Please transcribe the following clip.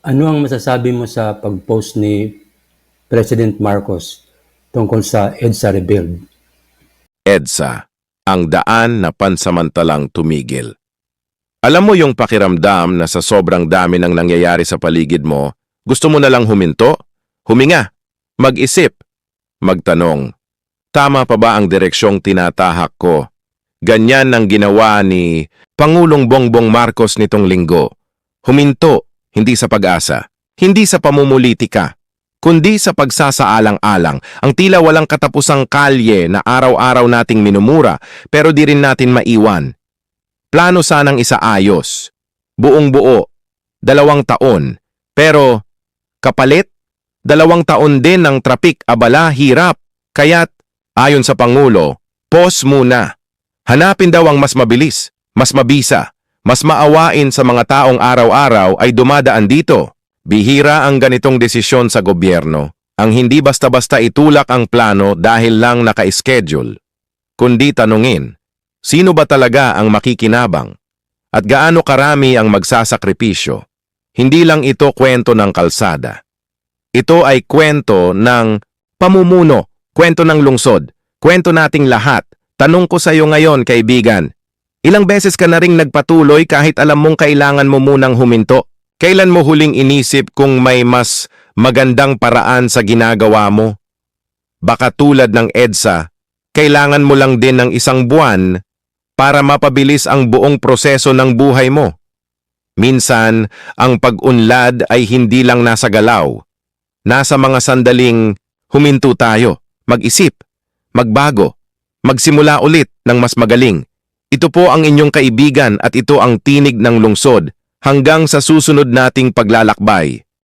Ano ang masasabi mo sa pag-post ni President Marcos tungkol sa EDSA rebuild? EDSA, ang daan na pansamantalang tumigil. Alam mo yung pakiramdam na sa sobrang dami ng nangyayari sa paligid mo, gusto mo na lang huminto, huminga, mag-isip, magtanong. Tama pa ba ang direksyong tinatahak ko? Ganyan ang ginawa ni Pangulong Bongbong Marcos nitong linggo. Huminto, hindi sa pag-asa, hindi sa pamumulitika, kundi sa pagsasaalang-alang, ang tila walang katapusang kalye na araw-araw nating minumura pero di rin natin maiwan. Plano sanang isaayos, buong buo, dalawang taon, pero kapalit, dalawang taon din ng trapik, abala, hirap, kaya't ayon sa Pangulo, pause muna. Hanapin daw ang mas mabilis, mas mabisa, mas maawain sa mga taong araw-araw ay dumadaan dito. Bihira ang ganitong desisyon sa gobyerno, ang hindi basta-basta itulak ang plano dahil lang naka-schedule. Kundi tanungin, sino ba talaga ang makikinabang? At gaano karami ang magsasakripisyo? Hindi lang ito kwento ng kalsada. Ito ay kwento ng pamumuno, kwento ng lungsod, kwento nating lahat. Tanong ko sa iyo ngayon, kaibigan, ilang beses ka na ring nagpatuloy kahit alam mong kailangan mo munang huminto? Kailan mo huling inisip kung may mas magandang paraan sa ginagawa mo? Baka tulad ng EDSA, kailangan mo lang din ng isang buwan para mapabilis ang buong proseso ng buhay mo. Minsan, ang pag-unlad ay hindi lang nasa galaw. Nasa mga sandaling huminto tayo, mag-isip, magbago, magsimula ulit ng mas magaling. Ito po ang inyong kaibigan at ito ang tinig ng lungsod hanggang sa susunod nating paglalakbay.